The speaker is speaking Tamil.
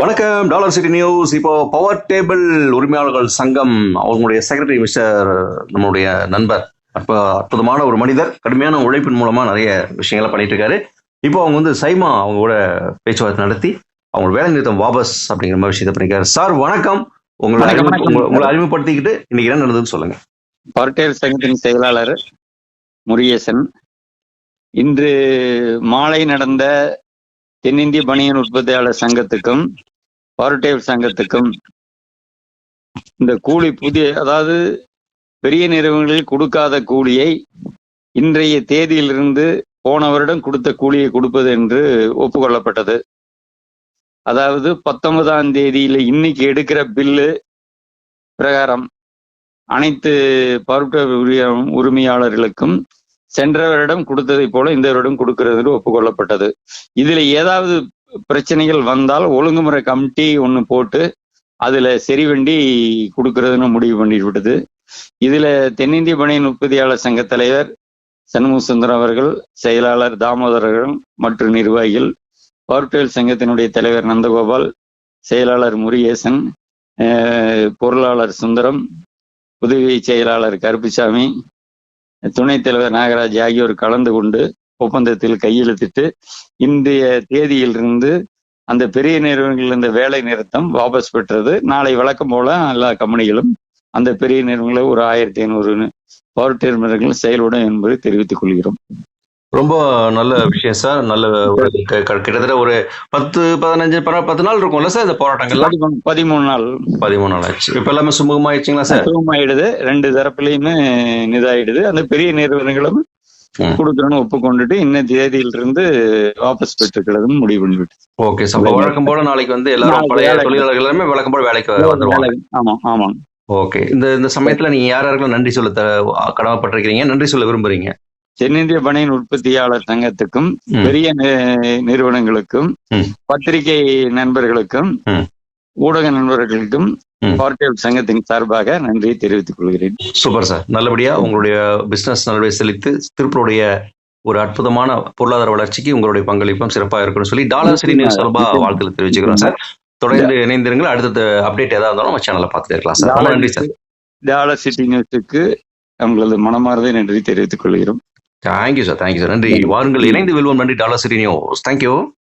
வணக்கம் டாலர் சிட்டி நியூஸ். இப்போ பவர் டேபிள் உரிமையாளர்கள் சங்கம் அவங்களுடைய செக்ரட்டரி மிஸ்டர் நம்மளுடைய நண்பர் அப்போ அற்புதமான ஒரு மனிதர் கடுமையான உழைப்பின் மூலமா நிறைய விஷயங்களை பண்ணிட்டு இருக்காரு. இப்போ அவங்க வந்து சைமா அவங்க கூட பேச்சுவார்த்தை நடத்தி அவங்க வேலை நிறுத்தம் வாபஸ் அப்படிங்கிற மாதிரி விஷயத்தை பண்ணிருக்காரு. சார் வணக்கம். உங்களை வணக்கம். உங்களை அறிமுகப்படுத்திக்கிட்டு இன்னைக்கு என்ன நடந்ததுன்னு சொல்லுங்க. பர்டேல் சங்கத்தின் செயலாளர் முருகேசன். இன்று மாலை நடந்த தென்னிந்திய பனியன் உற்பத்தியாளர் சங்கத்துக்கும் பவர்டேல் சங்கத்துக்கும் இந்த கூலி புதிய அதாவது பெரிய நிறுவனங்களில் கொடுக்காத கூலியை இன்றைய தேதியிலிருந்து போன வருடம் கொடுத்த கூலியை கொடுப்பது என்று ஒப்புக்கொள்ளப்பட்டது. அதாவது பத்தொன்பதாம் தேதியில் இன்னைக்கு எடுக்கிற பில்லு பிரகாரம் அனைத்து பருவ உரிமையாளர்களுக்கும் சென்ற வருடம் கொடுத்ததை போல இந்த வருடம் கொடுக்கிறது ஒப்புக்கொள்ளப்பட்டது. இதுல ஏதாவது பிரச்சனைகள் வந்தால் ஒழுங்குமுறை கமிட்டி ஒன்று போட்டு அதுல சரி வண்டி கொடுக்கறதுன்னு முடிவு பண்ணிட்டு விட்டது. இதுல தென்னிந்திய பணியின் உற்பத்தியாளர் சங்க தலைவர் சண்முக சுந்தரம் அவர்கள் செயலாளர் தாமோதரர்கள் மற்றும் நிர்வாகிகள் பவர்டெல் சங்கத்தினுடைய தலைவர் நந்தகோபால் செயலாளர் முருகேசன் பொருளாளர் சுந்தரம் உதவி செயலாளர் கருப்புசாமி துணைத் தலைவர் நாகராஜ் ஆகியோர் கலந்து கொண்டு ஒப்பந்தத்தில் கையெழுத்திட்டு இன்றைய தேதியிலிருந்து அந்த பெரிய நிறுவனங்களில் இந்த வேலை நிறுத்தம் வாபஸ் பெற்றது. நாளை வழக்கம் போல எல்லா கம்பெனிகளும் அந்த பெரிய நிறுவனங்களை ஒரு ஆயிரத்தி ஐநூறு பவர் டெர்மினல்கள் செயல்படும் என்பதை தெரிவித்துக் கொள்கிறோம். ரொம்ப நல்ல விஷயம் சார் நல்ல கிட்டத்தட்ட ஒரு பத்து பதினஞ்சு பத்து நாள் இருக்கும்ல சார் இந்த போராட்டங்கள்லாம்? பதிமூணு- நாள். பதிமூணு நாள் ஆச்சு. இப்ப எல்லாமே சுமூகமாயிடுச்சுங்களா சார் சுகமாயிடுது ரெண்டு தரப்புலையுமே இதாயிடுது. அந்த பெரிய நிறுவனங்களும் ம். கொடுக்கணும்னு ஒப்புக்கொண்டுட்டு இன்ன தேதியிலிருந்து வாபஸ் பெற்றுக்கிறதுன்னு முடிவு பண்ணிவிட்டு ஓகே சார் வழக்கம் போல நாளைக்கு வந்து எல்லாரும் பழைய. தொழிலாளர்கள் எல்லாமே வழக்கம் போல வேலைக்கு வந்துருவாங்க. ஆமா ஆமா ஓகே இந்த இந்த சமயத்துல நீங்க யார் யாருக்கெல்லாம் நன்றி சொல்ல கடமைப்பட்டிருக்கீங்க நன்றி சொல்ல விரும்புறீங்க. தென்னிந்திய பனியன் உற்பத்தியாளர் சங்கத்துக்கும். பெரிய நிறுவனங்களுக்கும். பத்திரிகை நண்பர்களுக்கும். ஊடக நண்பர்களுக்கும். பார்ட்டேல் சங்கத்தின் சார்பாக நன்றியை தெரிவித்துக் கொள்கிறேன் சூப்பர் சார் நல்லபடியா உங்களுடைய பிசினஸ் நல்லபடியா செழித்து திருப்பூருடைய ஒரு அற்புதமான பொருளாதார வளர்ச்சிக்கு உங்களுடைய பங்களிப்பும் சிறப்பா இருக்கும்னு சொல்லி டாலர் சிட்டி நியூஸ் சார்பா வாழ்த்துக்கள் தெரிவிச்சுக்கிறோம் சார் தொடர்ந்து இணைந்திருங்கள் அடுத்த அப்டேட் ஏதாவது இருந்தாலும் நம்ம சேனல்ல பார்த்துட்டு இருக்கலாம் சார் நன்றி சார் டாலர் சிட்டி நியூஸுக்கு உங்களது மனமார்ந்த நன்றி தெரிவித்துக் கொள்கிறோம் தேங்க்யூ சார் தேங்க்யூ சார் நன்றி வாருங்கள். இணைந்து வெல்வோம். நன்றி. Dollar city news. தேங்க்யூ